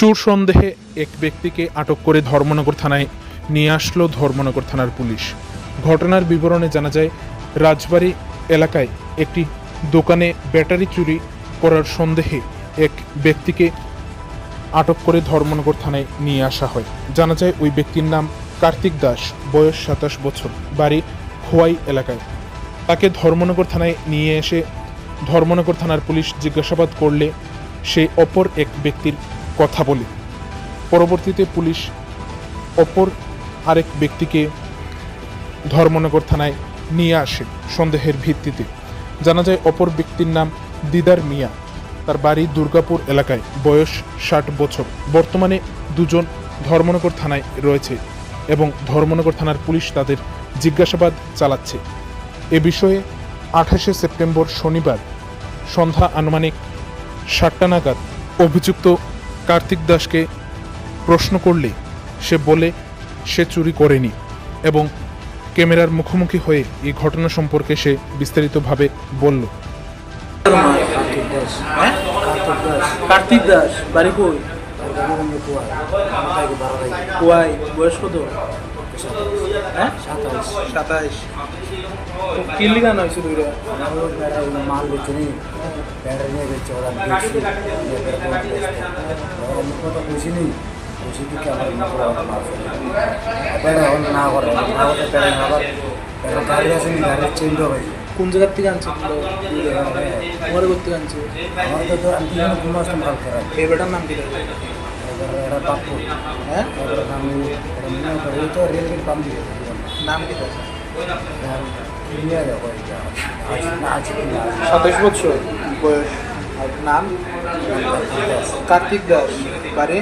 চোর সন্দেহে এক ব্যক্তিকে আটক করে ধর্মনগর থানায় নিয়ে আসলো ধর্মনগর থানার পুলিশ। ঘটনার বিবরণে জানা যায়, রাজবাড়ী এলাকায় একটি দোকানে ব্যাটারি চুরি করার সন্দেহে এক ব্যক্তিকে আটক করে ধর্মনগর থানায় নিয়ে আসা হয়। জানা যায়, ওই ব্যক্তির নাম কার্তিক দাস, বয়স সাতাশ বছর, বাড়ি খোয়াই এলাকায়। তাকে ধর্মনগর থানায় নিয়ে এসে ধর্মনগর থানার পুলিশ জিজ্ঞাসাবাদ করলে সে অপর এক ব্যক্তির কথা বলি। পরবর্তীতে পুলিশ অপর আরেক ব্যক্তিকে ধর্মনগর থানায় নিয়ে আসে সন্দেহের ভিত্তিতে। জানা যায়, অপর ব্যক্তির নাম দিদার মিয়া। তার বাড়ি দুর্গাপুর এলাকায়, বয়স ষাট বছর। বর্তমানে দুজন ধর্মনগর থানায় রয়েছে এবং ধর্মনগর থানার পুলিশ তাদের জিজ্ঞাসাবাদ চালাচ্ছে। এ বিষয়ে আঠাশে সেপ্টেম্বর শনিবার সন্ধ্যা আনুমানিক সাতটা নাগাদ অভিযুক্ত কার্তিক দাসকে প্রশ্ন করলে সে বলে সে চুরি করেনি। এবং ক্যামেরার মুখোমুখি হয়ে এই ঘটনা সম্পর্কে সে বিস্তারিতভাবে বলল। কার্তিক দাস বাড়ি কই? কুয়াই বয়স কত? হ্যাঁ সাতাইশ। সাতাইশ কিল্লি গান হয়েছে দুইটা আমার ওই বেড়া ওই মাল বেচে নি বেড়া নিয়ে বেচে ওরা ওরা আমি কথা বুঝিনি বুঝি দিকে আমার বেড়া হল না করে না করে বেড়া আবার বেড়া গাড়ি আছে নি চেঞ্জ হবে কোন জায়গার থেকে আনছে? তোমার করতে আনছে আমার তো ধর আমি তিন ঘুম আসতাম কাল করা। এই বেটার নাম কি? এরা পাপ্পু হ্যাঁ এবার আমি মনে করি তো রেলগেট পাম দিয়ে নাম কি সাতাইশ বছর বয়স। নাম? কার্তিক দাস। বাড়ি?